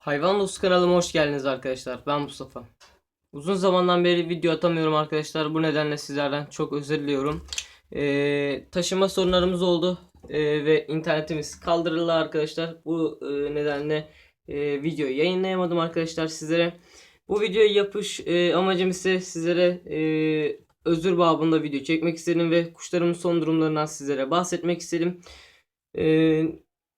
Hayvan Dostu kanalıma hoş geldiniz arkadaşlar. Ben Mustafa. Uzun zamandan beri video atamıyorum arkadaşlar. Bu nedenle sizlerden çok özür diliyorum. Ee, taşıma sorunlarımız oldu. Ee, ve internetimiz kaldırıldı arkadaşlar. Bu e, nedenle e, videoyu yayınlayamadım arkadaşlar sizlere. Bu videoyu yapış e, amacım ise sizlere e, özür babında video çekmek istedim ve kuşlarımın son durumlarından sizlere bahsetmek istedim. Ee,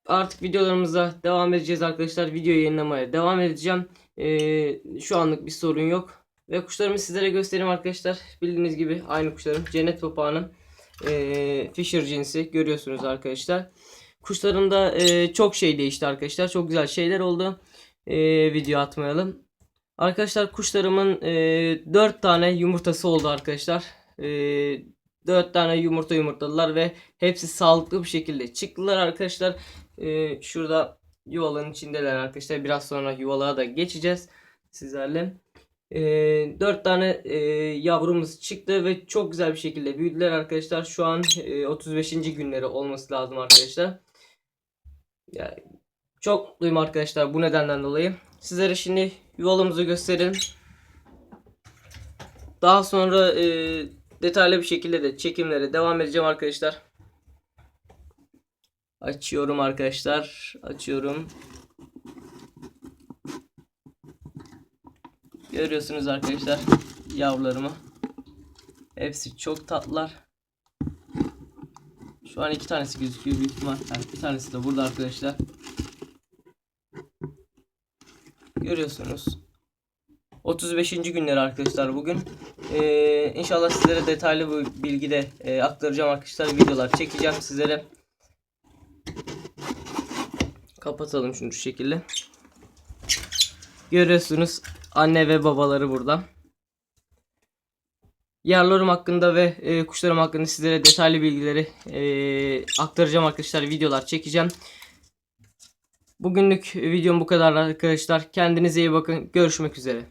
artık videolarımıza devam edeceğiz arkadaşlar. Video yayınlamaya devam edeceğim. Ee, şu anlık bir sorun yok. Ve kuşlarımı sizlere göstereyim arkadaşlar. Bildiğiniz gibi aynı kuşlarım. Cennet papağanım. Ee, Fisher cinsi görüyorsunuz arkadaşlar. Kuşlarımda e, çok şey değişti arkadaşlar. Çok güzel şeyler oldu. Ee, video atmayalım. Arkadaşlar kuşlarımın e, 4 tane yumurtası oldu arkadaşlar. E, 4 tane yumurta yumurtladılar ve hepsi sağlıklı bir şekilde çıktılar arkadaşlar. Ee, şurada yuvaların içindeler arkadaşlar. Biraz sonra yuvalara da geçeceğiz sizlerle. Ee, 4 tane e, yavrumuz çıktı ve çok güzel bir şekilde büyüdüler arkadaşlar. Şu an e, 35. günleri olması lazım arkadaşlar. Yani çok mutluyum arkadaşlar bu nedenden dolayı. Sizlere şimdi yuvalarımızı gösterelim. Daha sonra e, detaylı bir şekilde de çekimlere devam edeceğim arkadaşlar. Açıyorum arkadaşlar. Açıyorum. Görüyorsunuz arkadaşlar yavrularımı. Hepsi çok tatlılar. Şu an iki tanesi gözüküyor büyük ihtimal. Yani bir tanesi de burada arkadaşlar. Görüyorsunuz. 35. günleri arkadaşlar bugün. Ee, inşallah sizlere detaylı bu bilgi de e, aktaracağım arkadaşlar. Videolar çekeceğim sizlere. Kapatalım şunu şu şekilde. Görüyorsunuz anne ve babaları burada. Yavrularım hakkında ve e, kuşlarım hakkında sizlere detaylı bilgileri e, aktaracağım arkadaşlar. Videolar çekeceğim. Bugünlük videom bu kadar arkadaşlar. Kendinize iyi bakın. Görüşmek üzere.